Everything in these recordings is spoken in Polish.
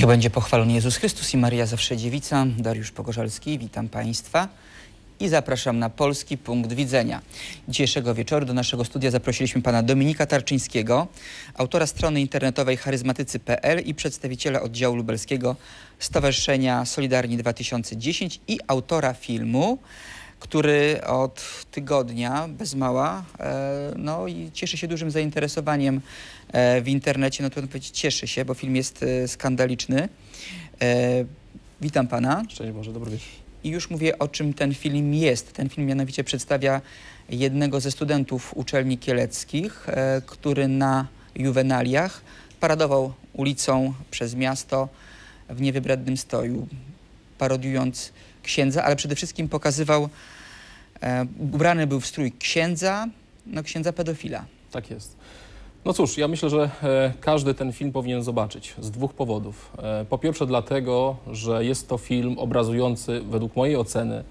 Niech będzie pochwalony Jezus Chrystus i Maria Zawsze Dziewica. Dariusz Pogorzalski, witam Państwa i zapraszam na Polski Punkt Widzenia. Dzisiejszego wieczoru do naszego studia zaprosiliśmy pana Dominika Tarczyńskiego, autora strony internetowej charyzmatycy.pl i przedstawiciela oddziału lubelskiego Stowarzyszenia Solidarni 2010 i autora filmu, który od tygodnia bez mała e, no i cieszy się dużym zainteresowaniem e, w internecie. No trudno powiedzieć cieszy się, bo film jest e, skandaliczny. Witam pana. Szczęść Boże, dobry wieczór. I już mówię, o czym ten film jest. Ten film mianowicie przedstawia jednego ze studentów uczelni kieleckich, który na juwenaliach paradował ulicą przez miasto w niewybrednym stroju, parodiując księdza, ale przede wszystkim pokazywał, ubrany był w strój księdza, no księdza pedofila. Tak jest. No cóż, ja myślę, że e, każdy ten film powinien zobaczyć z dwóch powodów. E, po pierwsze dlatego, że jest to film obrazujący, według mojej oceny,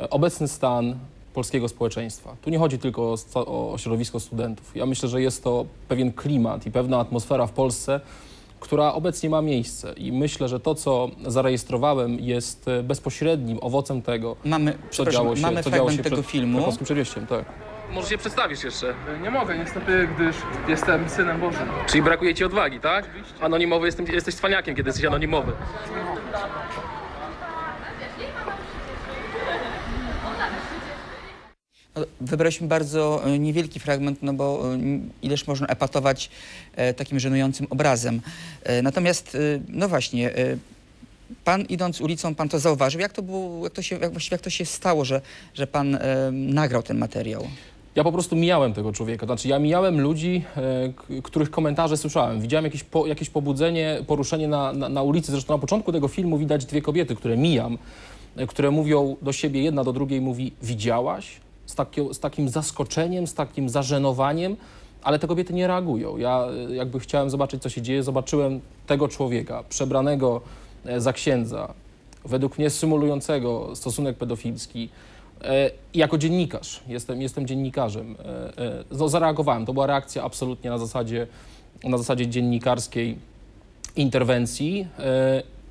e, obecny stan polskiego społeczeństwa. Tu nie chodzi tylko o o środowisko studentów. Ja myślę, że jest to pewien klimat i pewna atmosfera w Polsce, która obecnie ma miejsce. I myślę, że to, co zarejestrowałem, jest e, bezpośrednim owocem tego, Mamy, co działo się, mamy co działo się tego przed filmu. przedmieściem. Tak. Może się przedstawisz jeszcze. Nie mogę niestety, gdyż jestem synem Bożym. Czyli brakuje ci odwagi, tak? Anonimowy jestem, jesteś cwaniakiem, kiedy jesteś anonimowy. No, Wybraliśmy bardzo e, niewielki fragment, no bo e, ileż można epatować e, takim żenującym obrazem. Natomiast, no właśnie, pan idąc ulicą, pan to zauważył. Jak to było, jak to się, jak, jak to się stało, że, że pan e, nagrał ten materiał? Ja po prostu mijałem tego człowieka. Znaczy, ja mijałem ludzi, których komentarze słyszałem. Widziałem jakieś, po, jakieś pobudzenie, poruszenie na, na, na ulicy. Zresztą na początku tego filmu widać dwie kobiety, które mijam, które mówią do siebie, jedna do drugiej mówi, widziałaś? Z, z takim zaskoczeniem, z takim zażenowaniem, ale te kobiety nie reagują. Ja e, jakby chciałem zobaczyć, co się dzieje. Zobaczyłem tego człowieka, przebranego e, za księdza, według mnie symulującego stosunek pedofilski. E, jako dziennikarz, jestem, jestem dziennikarzem, no, zareagowałem. To była reakcja absolutnie na zasadzie, na zasadzie dziennikarskiej interwencji,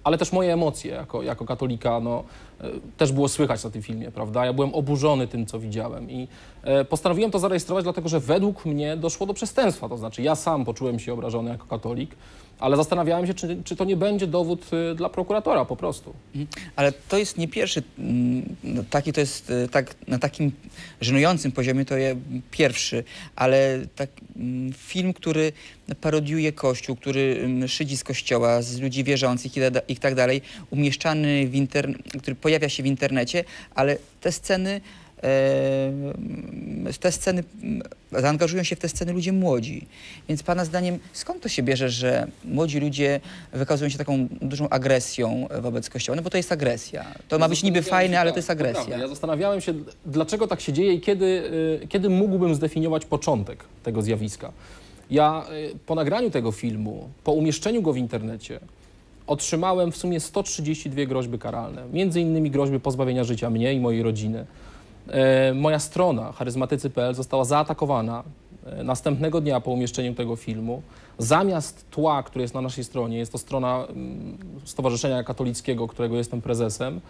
ale też moje emocje jako, jako katolika no, e, też było słychać na tym filmie, prawda? Ja byłem oburzony tym, co widziałem i e, postanowiłem to zarejestrować, dlatego że według mnie doszło do przestępstwa, to znaczy ja sam poczułem się obrażony jako katolik, ale zastanawiałem się, czy, czy to nie będzie dowód e, dla prokuratora po prostu. Ale to jest nie pierwszy, mm, no, taki to jest, e, tak, na takim żenującym poziomie to je pierwszy, ale tak, mm, film, który parodiuje Kościół, który mm, szydzi z Kościoła, z ludzi wierzących i, i tak dalej, umieszczany w interne, który pojawia się w internecie, ale te sceny e, te sceny, zaangażują się w te sceny ludzie młodzi. Więc Pana zdaniem, skąd to się bierze, że młodzi ludzie wykazują się taką dużą agresją wobec Kościoła? No bo to jest agresja. To ma być niby fajne, ale tak, to jest prawda. agresja. Ja zastanawiałem się, dlaczego tak się dzieje i kiedy, y, kiedy mógłbym zdefiniować początek tego zjawiska. Ja y, po nagraniu tego filmu, po umieszczeniu go w internecie, otrzymałem w sumie 132 groźby karalne. Między innymi groźby pozbawienia życia mnie i mojej rodziny. E, Moja strona charyzmatycy.pl została zaatakowana e, następnego dnia po umieszczeniu tego filmu. Zamiast tła, które jest na naszej stronie, jest to strona mm, Stowarzyszenia Katolickiego, którego jestem prezesem,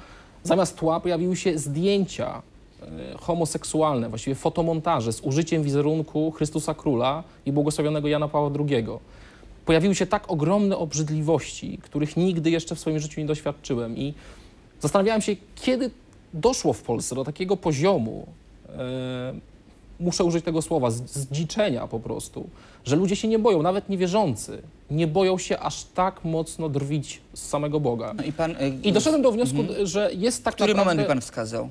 zamiast tła pojawiły się zdjęcia e, homoseksualne, właściwie fotomontaże z użyciem wizerunku Chrystusa Króla i błogosławionego Jana Pawła II. Pojawiły się tak ogromne obrzydliwości, których nigdy jeszcze w swoim życiu nie doświadczyłem i zastanawiałem się, kiedy doszło w Polsce do takiego poziomu, e, muszę użyć tego słowa, z- zdziczenia po prostu, że ludzie się nie boją, nawet niewierzący, nie boją się aż tak mocno drwić z samego Boga. No i pan, e, I doszedłem do wniosku, że jest tak który naprawdę moment by pan wskazał?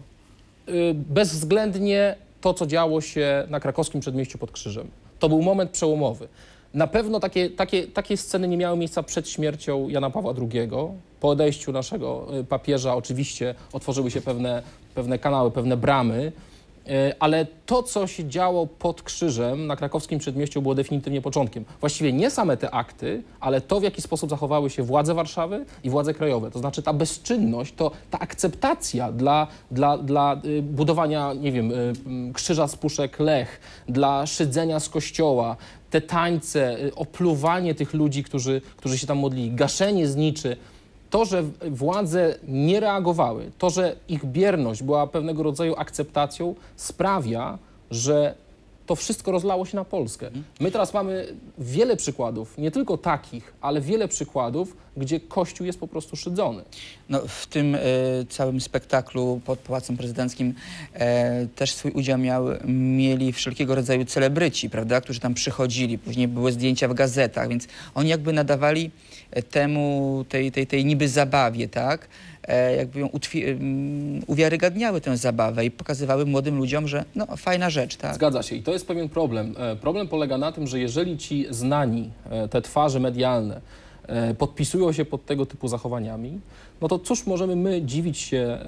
y, bezwzględnie to, co działo się na krakowskim przedmieściu pod Krzyżem. To był moment przełomowy. Na pewno takie, takie, takie sceny nie miały miejsca przed śmiercią Jana Pawła II. Po odejściu naszego y, papieża oczywiście otworzyły się pewne, pewne kanały, pewne bramy, y, ale to, co się działo pod Krzyżem na krakowskim przedmieściu było definitywnie początkiem. Właściwie nie same te akty, ale to, w jaki sposób zachowały się władze Warszawy i władze krajowe. To znaczy ta bezczynność, to ta akceptacja dla, dla, dla y, budowania, nie wiem, krzyża z puszek Lech, dla szydzenia z kościoła, te tańce, y, opluwanie tych ludzi, którzy, którzy się tam modlili, gaszenie zniczy, to, że władze nie reagowały, to, że ich bierność była pewnego rodzaju akceptacją, sprawia, że to wszystko rozlało się na Polskę. My teraz mamy wiele przykładów, nie tylko takich, ale wiele przykładów, gdzie Kościół jest po prostu szydzony. No, w tym e, całym spektaklu pod Pałacem Prezydenckim e, też swój udział miał, mieli wszelkiego rodzaju celebryci, prawda, którzy tam przychodzili. Później były zdjęcia w gazetach, więc oni jakby nadawali e, temu, tej, tej, tej niby zabawie, tak, jakby ją em, uwiarygadniały tę zabawę i pokazywały młodym ludziom, że no, fajna rzecz, tak. Zgadza się i to jest pewien problem. E, Problem polega na tym, że jeżeli ci znani, e, te twarze medialne e, podpisują się pod tego typu zachowaniami, no to cóż możemy my dziwić się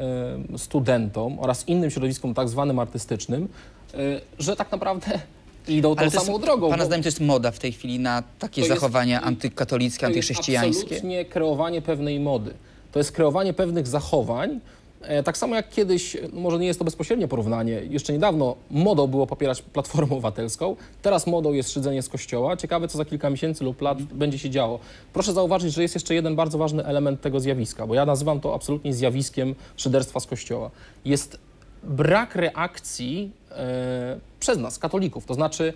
e, studentom oraz innym środowiskom tak zwanym artystycznym, e, że tak naprawdę idą tą samą jest, drogą. Pana bo- zdaniem to jest moda w tej chwili na takie To jest- zachowania antykatolickie, to jest antychrześcijańskie? absolutnie kreowanie pewnej mody. To jest kreowanie pewnych zachowań. E, Tak samo jak kiedyś, no może nie jest to bezpośrednie porównanie, jeszcze niedawno modą było popierać Platformę Obywatelską, teraz modą jest szydzenie z kościoła. Ciekawe, co za kilka miesięcy lub lat będzie się działo. Proszę zauważyć, że jest jeszcze jeden bardzo ważny element tego zjawiska, bo ja nazywam to absolutnie zjawiskiem szyderstwa z kościoła. Jest brak reakcji e, przez nas, katolików. To znaczy,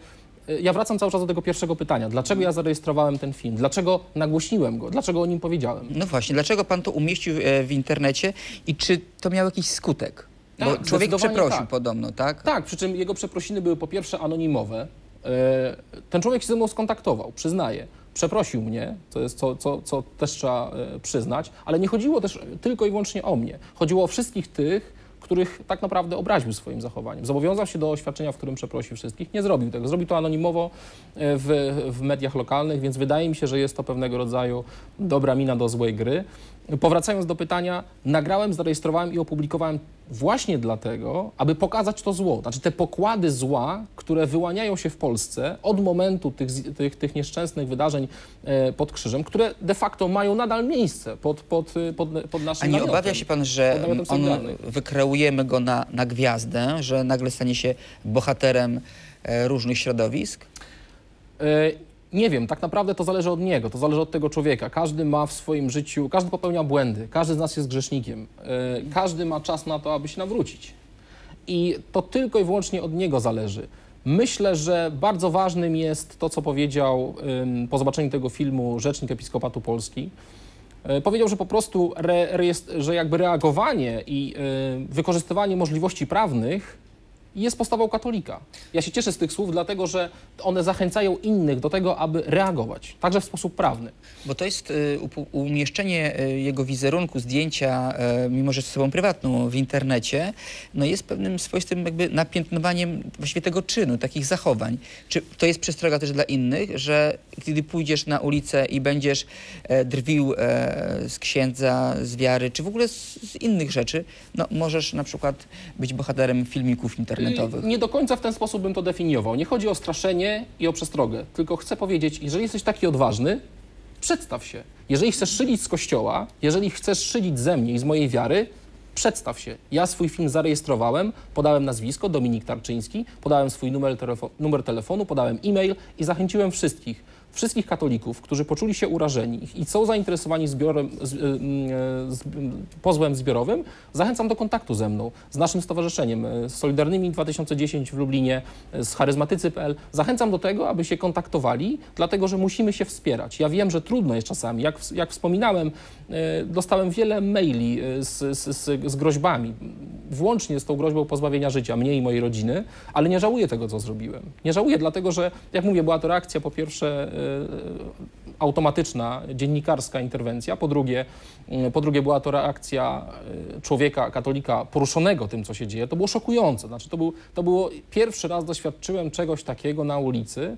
ja wracam cały czas do tego pierwszego pytania. Dlaczego ja zarejestrowałem ten film? Dlaczego nagłośniłem go? Dlaczego o nim powiedziałem? No właśnie, dlaczego pan to umieścił e, w internecie i czy to miał jakiś skutek? Bo Tak, człowiek przeprosił tak. podobno, tak? Tak, przy czym jego przeprosiny były po pierwsze anonimowe. E, Ten człowiek się ze mną skontaktował, przyznaję. Przeprosił mnie, co, jest, co, co, co też trzeba e, przyznać, ale nie chodziło też tylko i wyłącznie o mnie. Chodziło o wszystkich tych, których tak naprawdę obraził swoim zachowaniem. Zobowiązał się do oświadczenia, w którym przeprosi wszystkich. Nie zrobił tego. Zrobił to anonimowo e, w, w mediach lokalnych, więc wydaje mi się, że jest to pewnego rodzaju dobra mina do złej gry. Powracając do pytania, nagrałem, zarejestrowałem i opublikowałem właśnie dlatego, aby pokazać to zło. Znaczy te pokłady zła, które wyłaniają się w Polsce od momentu tych, tych, tych nieszczęsnych wydarzeń e, pod krzyżem, które de facto mają nadal miejsce pod, pod, pod, pod naszym A nie namiotem. obawia się pan, że on, wykreujemy go na, na gwiazdę, że nagle stanie się bohaterem e, różnych środowisk? E, Nie wiem, tak naprawdę to zależy od niego, to zależy od tego człowieka. Każdy ma w swoim życiu, każdy popełnia błędy, każdy z nas jest grzesznikiem, e, każdy ma czas na to, aby się nawrócić. I to tylko i wyłącznie od niego zależy. Myślę, że bardzo ważnym jest to, co powiedział po zobaczeniu tego filmu rzecznik Episkopatu Polski. E, Powiedział, że po prostu re, rejest- że jakby reagowanie i y, wykorzystywanie możliwości prawnych jest postawą katolika. Ja się cieszę z tych słów, dlatego że one zachęcają innych do tego, aby reagować, także w sposób prawny. Bo to jest y, umieszczenie y, jego wizerunku, zdjęcia, y, mimo że jest osobą prywatną w internecie, no jest pewnym swoistym jakby napiętnowaniem właściwie tego czynu, takich zachowań. Czy to jest przestroga też dla innych, że kiedy pójdziesz na ulicę i będziesz e, drwił e, z księdza, z wiary, czy w ogóle z, z innych rzeczy, no możesz na przykład być bohaterem filmików internetowych. Y, Nie do końca w ten sposób bym to definiował. Nie chodzi o straszenie i o przestrogę, tylko chcę powiedzieć, jeżeli jesteś taki odważny, przedstaw się. Jeżeli chcesz szydzić z kościoła, jeżeli chcesz szydzić ze mnie i z mojej wiary, przedstaw się. Ja swój film zarejestrowałem, podałem nazwisko Dominik Tarczyński, podałem swój numer, telefo- numer telefonu, podałem e-mail i zachęciłem wszystkich, wszystkich katolików, którzy poczuli się urażeni i są zainteresowani zbiorem, z, y, y, z, y, pozwem zbiorowym, zachęcam do kontaktu ze mną, z naszym stowarzyszeniem, y, z Solidarnymi 2010 w Lublinie, y, z charyzmatycy.pl. Zachęcam do tego, aby się kontaktowali, dlatego że musimy się wspierać. Ja wiem, że trudno jest czasami. Jak, jak wspominałem, dostałem wiele maili z, z, z, groźbami, włącznie z tą groźbą pozbawienia życia mnie i mojej rodziny, ale nie żałuję tego, co zrobiłem. Nie żałuję, dlatego że, jak mówię, była to reakcja po pierwsze automatyczna, dziennikarska interwencja, po drugie, y, po drugie była to reakcja y, człowieka, katolika poruszonego tym, co się dzieje. To było szokujące. Znaczy, to, był, to było pierwszy raz doświadczyłem czegoś takiego na ulicy.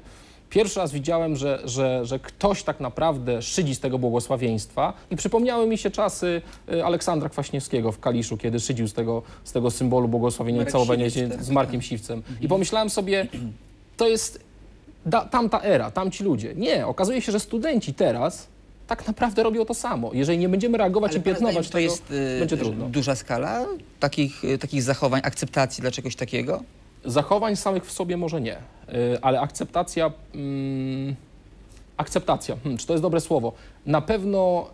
Pierwszy raz widziałem, że, że, że ktoś tak naprawdę szydzi z tego błogosławieństwa i przypomniały mi się czasy y, Aleksandra Kwaśniewskiego w Kaliszu, kiedy szydził z tego, z tego symbolu błogosławienia i Marek całowania Siwiec, się tak, z Markiem Siwcem. I pomyślałem sobie, to jest da, tamta era, tamci ludzie. Nie, okazuje się, że studenci teraz tak naprawdę robią to samo. Jeżeli nie będziemy reagować Ale i piętnować to tego, jest y, będzie trudno. duża skala takich, y, takich zachowań, akceptacji dla czegoś takiego? Zachowań samych w sobie może nie, y, ale akceptacja. Mm, akceptacja, hmm, czy to jest dobre słowo? Na pewno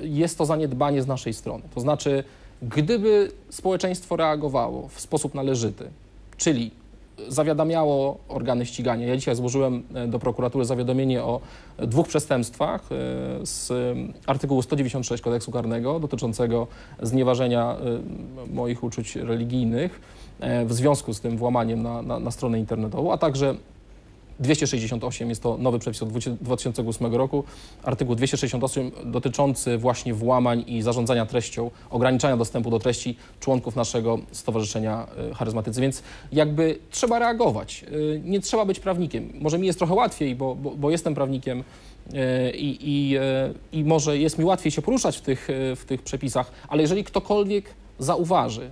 jest to zaniedbanie z naszej strony. To znaczy, gdyby społeczeństwo reagowało w sposób należyty, czyli zawiadamiało organy ścigania. Ja dzisiaj złożyłem e, do prokuratury zawiadomienie o dwóch przestępstwach e, z e, artykułu 196 kodeksu karnego dotyczącego znieważenia e, moich uczuć religijnych e, w związku z tym włamaniem na, na, na stronę internetową, a także 268 jest to nowy przepis od 2008 roku. Artykuł 268 dotyczący właśnie włamań i zarządzania treścią, ograniczania dostępu do treści członków naszego Stowarzyszenia y, Charyzmatycy. Więc jakby trzeba reagować. Y, Nie trzeba być prawnikiem. Może mi jest trochę łatwiej, bo, bo, bo jestem prawnikiem y, i, i, i może jest mi łatwiej się poruszać w tych, w tych przepisach, ale jeżeli ktokolwiek zauważy,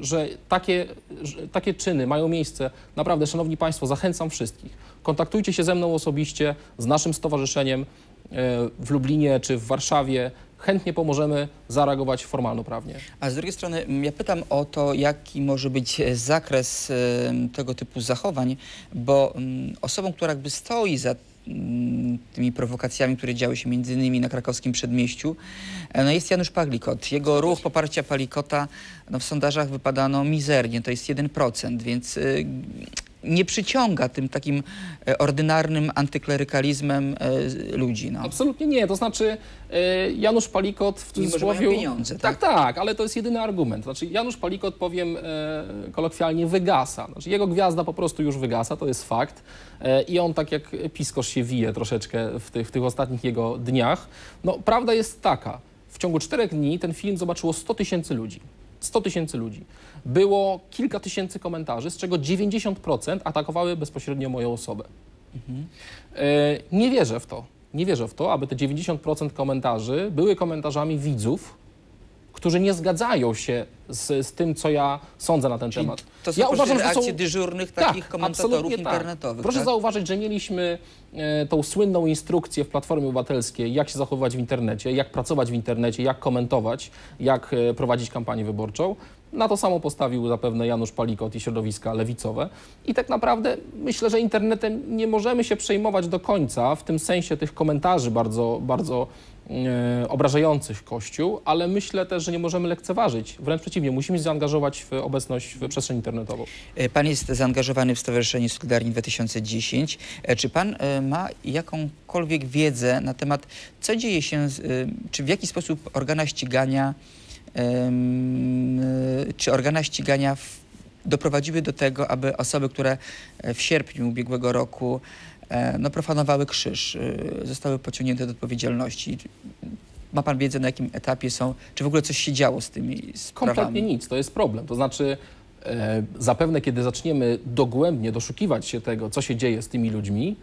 y, że takie, takie czyny mają miejsce, naprawdę, szanowni państwo, zachęcam wszystkich. Kontaktujcie się ze mną osobiście, z naszym stowarzyszeniem y, w Lublinie czy w Warszawie. Chętnie pomożemy zareagować formalno-prawnie. A z drugiej strony m, ja pytam o to, jaki może być e, zakres em, tego typu zachowań, bo mm, osobą, która jakby stoi za mm, tymi prowokacjami, które działy się między innymi na krakowskim przedmieściu, e, no jest Janusz Paglikot. Jego ruch poparcia Palikota no, w sondażach wypadano mizernie, to jest 1%, więc y, nie przyciąga tym takim e, ordynarnym antyklerykalizmem e, ludzi. No. Absolutnie nie. To znaczy Janusz Palikot w cudzysłowie... pieniądze, tak, tak, ale to jest jedyny argument. Znaczy Janusz Palikot, powiem kolokwialnie, wygasa. Znaczy, jego gwiazda po prostu już wygasa, to jest fakt. I on tak jak piskosz się wije troszeczkę w tych, w tych ostatnich jego dniach. No, prawda jest taka. W ciągu czterech dni ten film zobaczyło 100 tysięcy ludzi. 100 tysięcy ludzi. Było kilka tysięcy komentarzy, z czego 90% atakowały bezpośrednio moją osobę. E, Nie wierzę w to. Nie wierzę w to, aby te 90% komentarzy były komentarzami widzów, którzy nie zgadzają się z, z tym, co ja sądzę na ten Czyli temat. to są ja uważam, że reakcje są dyżurnych takich komentatorów absolutnie tak. internetowych. Proszę tak? zauważyć, że mieliśmy e, tą słynną instrukcję w Platformie Obywatelskiej, jak się zachowywać w internecie, jak pracować w internecie, jak komentować, jak e, prowadzić kampanię wyborczą. Na to samo postawił zapewne Janusz Palikot i środowiska lewicowe. I tak naprawdę myślę, że internetem nie możemy się przejmować do końca w tym sensie tych komentarzy bardzo, bardzo obrażających Kościół, ale myślę też, że nie możemy lekceważyć. Wręcz przeciwnie, musimy zaangażować w obecność w przestrzeń internetową. E, Pan jest zaangażowany w Stowarzyszenie Solidarni 2010. E, Czy pan e, ma jakąkolwiek wiedzę na temat, co dzieje się, e, czy w jaki sposób organa ścigania, e, czy organa ścigania doprowadziły do tego, aby osoby, które e, w sierpniu ubiegłego roku e, no, profanowały krzyż, e, zostały pociągnięte do odpowiedzialności? Ma pan wiedzę, na jakim etapie są, czy w ogóle coś się działo z tymi sprawami? Kompletnie nic, to jest problem. To znaczy, e, zapewne kiedy zaczniemy dogłębnie doszukiwać się tego, co się dzieje z tymi ludźmi,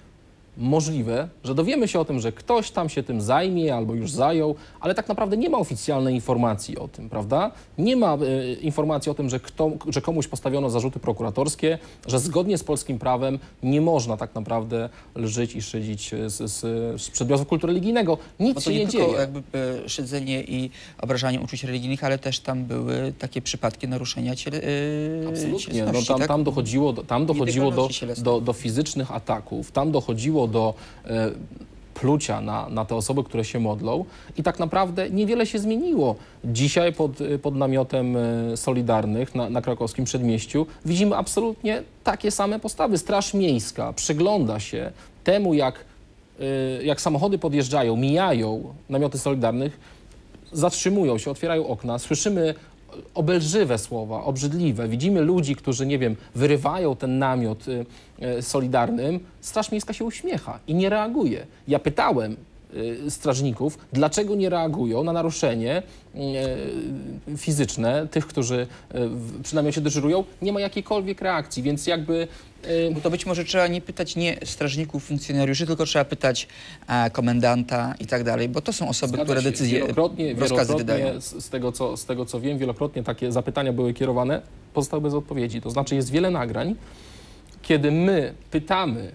możliwe, że dowiemy się o tym, że ktoś tam się tym zajmie albo już zajął, ale tak naprawdę nie ma oficjalnej informacji o tym, prawda? Nie ma e, informacji o tym, że, kto, że komuś postawiono zarzuty prokuratorskie, że zgodnie z polskim prawem nie można tak naprawdę lżyć i szydzić z, z, z przedmiotów kultu religijnego. Nic Bo to się nie nie tylko dzieje. jakby e, szydzenie i obrażanie uczuć religijnych, ale też tam były takie przypadki naruszenia ciele, e, Absolutnie. No, cielesności, tam, tak? tam dochodziło, do, tam dochodziło do, do, do fizycznych ataków, tam dochodziło do e, plucia na, na te osoby, które się modlą i tak naprawdę niewiele się zmieniło. Dzisiaj pod, e, pod namiotem e, Solidarnych na, na krakowskim przedmieściu widzimy absolutnie takie same postawy. Straż Miejska przygląda się temu, jak, jak samochody podjeżdżają, mijają namioty Solidarnych, zatrzymują się, otwierają okna, słyszymy obelżywe słowa, obrzydliwe. Widzimy ludzi, którzy, nie wiem, wyrywają ten namiot y, y, solidarnym. Straż Miejska się uśmiecha i nie reaguje. Ja pytałem strażników, dlaczego nie reagują na naruszenie y, fizyczne tych, którzy y, w- przy namiocie dyżurują. Nie ma jakiejkolwiek reakcji, więc jakby... y, Bo to być może trzeba nie pytać nie strażników, funkcjonariuszy, tylko trzeba pytać komendanta i tak dalej, bo to są osoby, Zgadza które się. decyzje, wielokrotnie, rozkazy wydają. wielokrotnie z, z, tego, co, z tego, co wiem, wielokrotnie takie zapytania były kierowane, pozostały bez odpowiedzi. To znaczy jest wiele nagrań, kiedy my pytamy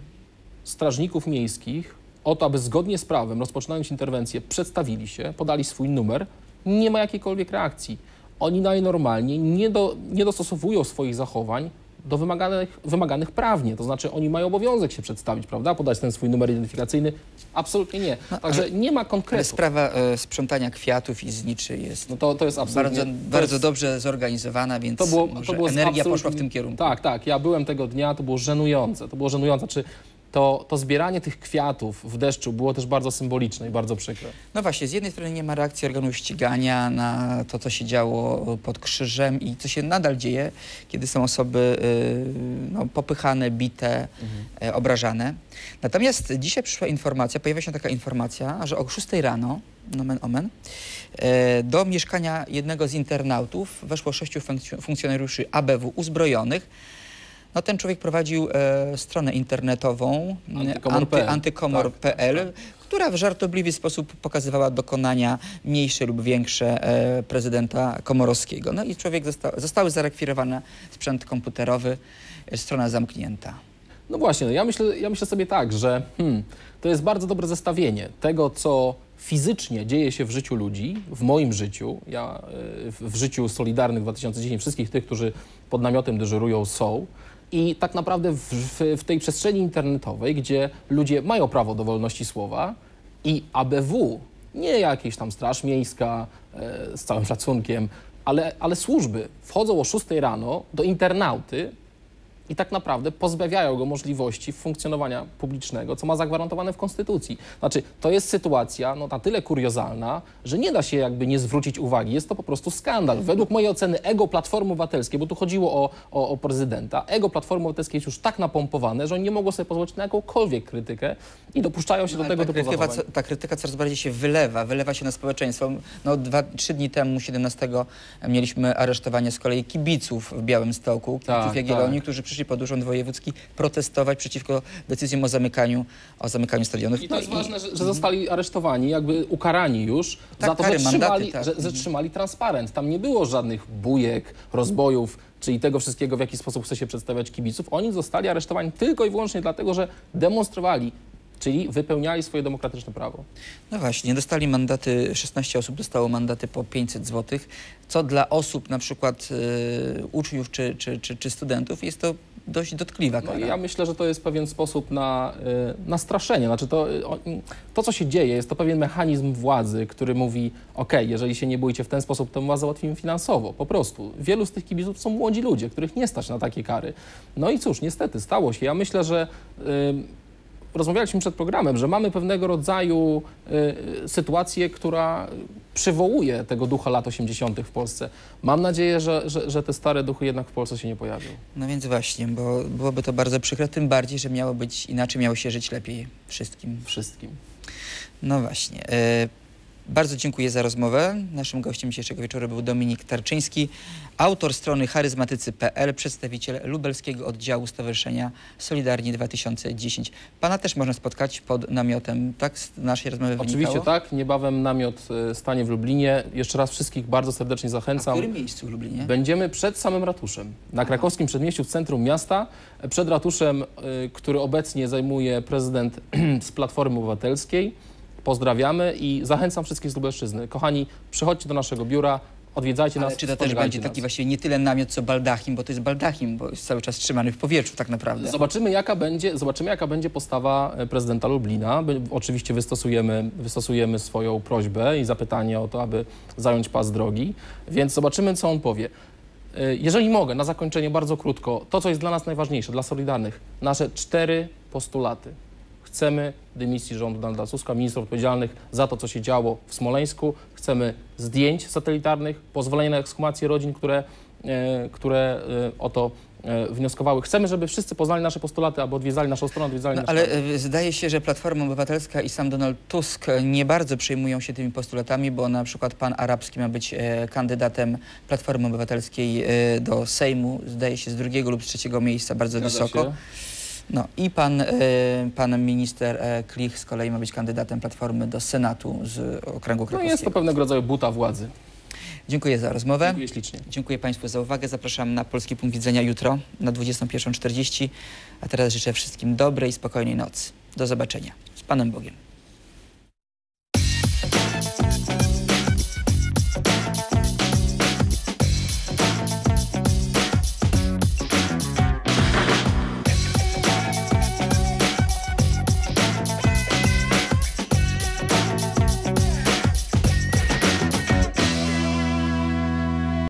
strażników miejskich o to, aby zgodnie z prawem, rozpoczynając interwencję, przedstawili się, podali swój numer, nie ma jakiejkolwiek reakcji. Oni najnormalniej nie, do, nie dostosowują swoich zachowań do wymaganych, wymaganych prawnie. To znaczy oni mają obowiązek się przedstawić, prawda? Podać ten swój numer identyfikacyjny. Absolutnie nie. No, Także ale- nie ma Ale konkretów. sprawa e, sprzątania kwiatów i zniczy jest No to, to jest absolutnie... bardzo, bardzo jest, dobrze zorganizowana, więc to było, to było energia poszła w tym kierunku. Tak, tak. Ja byłem tego dnia, to było żenujące. To było żenujące. Czy to, to zbieranie tych kwiatów w deszczu było też bardzo symboliczne i bardzo przykre. No właśnie, z jednej strony nie ma reakcji organu ścigania na to, co się działo pod krzyżem i co się nadal dzieje, kiedy są osoby y, no, popychane, bite, e, obrażane. Natomiast dzisiaj przyszła informacja, pojawia się taka informacja, że o 6 rano, nomen omen, e, do mieszkania jednego z internautów weszło sześciu funkcjo- funkcjonariuszy ABW uzbrojonych. No, ten człowiek prowadził e, stronę internetową Antykomor.pl. antykomor.pl, która w żartobliwy sposób pokazywała dokonania mniejsze lub większe e, prezydenta Komorowskiego. No i człowiek zosta zostały zarekwirowane sprzęt komputerowy, e, strona zamknięta. No właśnie, no ja myślę, ja myślę sobie tak, że hmm, to jest bardzo dobre zestawienie tego, co fizycznie dzieje się w życiu ludzi, w moim życiu, ja w, w życiu Solidarnych 2010, wszystkich tych, którzy pod namiotem dyżurują, są. I tak naprawdę w, w, w tej przestrzeni internetowej, gdzie ludzie mają prawo do wolności słowa i ABW, nie jakieś tam straż miejska e, z całym szacunkiem, ale, ale służby wchodzą o 6 rano do internauty i tak naprawdę pozbawiają go możliwości funkcjonowania publicznego, co ma zagwarantowane w Konstytucji. Znaczy, to jest sytuacja no, na tyle kuriozalna, że nie da się jakby nie zwrócić uwagi. Jest to po prostu skandal. Według mojej oceny ego Platformy Obywatelskiej, bo tu chodziło o, o, o prezydenta, ego Platformy Obywatelskiej jest już tak napompowane, że oni nie mogą sobie pozwolić na jakąkolwiek krytykę i dopuszczają się do Ale tego ta, typu krytyka, zachowań. ta krytyka coraz bardziej się wylewa, wylewa się na społeczeństwo. No, dwa, trzy dni temu, 17, mieliśmy aresztowanie z kolei kibiców w Białymstoku, kibiców Tak, Jagiellonii, tak. którzy przyszli pod Urząd Wojewódzki protestować przeciwko decyzjom o zamykaniu, o zamykaniu stadionów. I to No jest ważne, że, że zostali aresztowani, jakby ukarani już Tak, za to, kary, że mandaty, trzymali, tak. że, że trzymali transparent. Tam nie było żadnych bujek, rozbojów, czyli tego wszystkiego, w jaki sposób chce się przedstawiać kibiców. Oni zostali aresztowani tylko i wyłącznie dlatego, że demonstrowali, czyli wypełniali swoje demokratyczne prawo. No właśnie, dostali mandaty, 16 osób dostało mandaty po 500 zł, co dla osób na przykład y, uczniów czy, czy, czy, czy studentów jest to dość dotkliwa No kara. i ja myślę, że to jest pewien sposób na, y, na straszenie. Znaczy to, y, to, co się dzieje, jest to pewien mechanizm władzy, który mówi, ok, jeżeli się nie boicie w ten sposób, to my was załatwimy finansowo. Po prostu. Wielu z tych kibiców są młodzi ludzie, których nie stać na takie kary. No i cóż, niestety, stało się. Ja myślę, że rozmawialiśmy przed programem, że mamy pewnego rodzaju y, sytuację, która przywołuje tego ducha lat 80. w Polsce. Mam nadzieję, że, że, że te stare duchy jednak w Polsce się nie pojawią. No więc właśnie, bo byłoby to bardzo przykre, tym bardziej, że miało być inaczej, miało się żyć lepiej wszystkim. Wszystkim. No właśnie. E, bardzo dziękuję za rozmowę. Naszym gościem dzisiejszego wieczoru był Dominik Tarczyński, autor strony charyzmatycy.pl, przedstawiciel lubelskiego oddziału Stowarzyszenia Solidarni 2010. Pana też można spotkać pod namiotem, tak? Z naszej rozmowy Oczywiście wynikało? tak. Niebawem namiot e, stanie w Lublinie. Jeszcze raz wszystkich bardzo serdecznie A w zachęcam. którym miejscu w Lublinie? Będziemy przed samym ratuszem, na krakowskim przedmieściu w centrum miasta, e, przed ratuszem, y, który obecnie zajmuje prezydent z Platformy Obywatelskiej. Pozdrawiamy i zachęcam wszystkich z Lubelszczyzny. Kochani, przychodźcie do naszego biura, odwiedzajcie Ale nas. czy to też będzie nas. taki właściwie nie tyle namiot, co baldachim, bo to jest baldachim, bo jest cały czas trzymany w powietrzu tak naprawdę. Zobaczymy jaka, będzie, zobaczymy, jaka będzie postawa e, prezydenta Lublina. By, oczywiście wystosujemy, wystosujemy swoją prośbę i zapytanie o to, aby zająć pas drogi, więc zobaczymy, co on powie. E, Jeżeli mogę, na zakończenie bardzo krótko, to, co jest dla nas najważniejsze, dla Solidarnych, nasze cztery postulaty. Chcemy dymisji rządu Donalda Tuska, ministrów odpowiedzialnych za to, co się działo w Smoleńsku. Chcemy zdjęć satelitarnych, pozwolenia na ekshumację rodzin, które, e, które e, o to e, wnioskowały. Chcemy, żeby wszyscy poznali nasze postulaty, aby odwiedzali naszą stronę, odwiedzali No, nasz ale kraj. zdaje się, że Platforma Obywatelska i sam Donald Tusk nie bardzo przejmują się tymi postulatami, bo na przykład pan Arabski ma być kandydatem Platformy Obywatelskiej do Sejmu, zdaje się z drugiego lub z trzeciego miejsca, bardzo Zgadza wysoko. się. No i pan, e, pan minister e, Klich z kolei ma być kandydatem Platformy do Senatu z okręgu No krakowskiego. jest to pewnego rodzaju buta władzy. Dziękuję za rozmowę. Dziękuję ślicznie. Dziękuję Państwu za uwagę. Zapraszam na Polski Punkt Widzenia jutro na 21.40. A teraz życzę wszystkim dobrej, spokojnej nocy. Do zobaczenia. Z Panem Bogiem.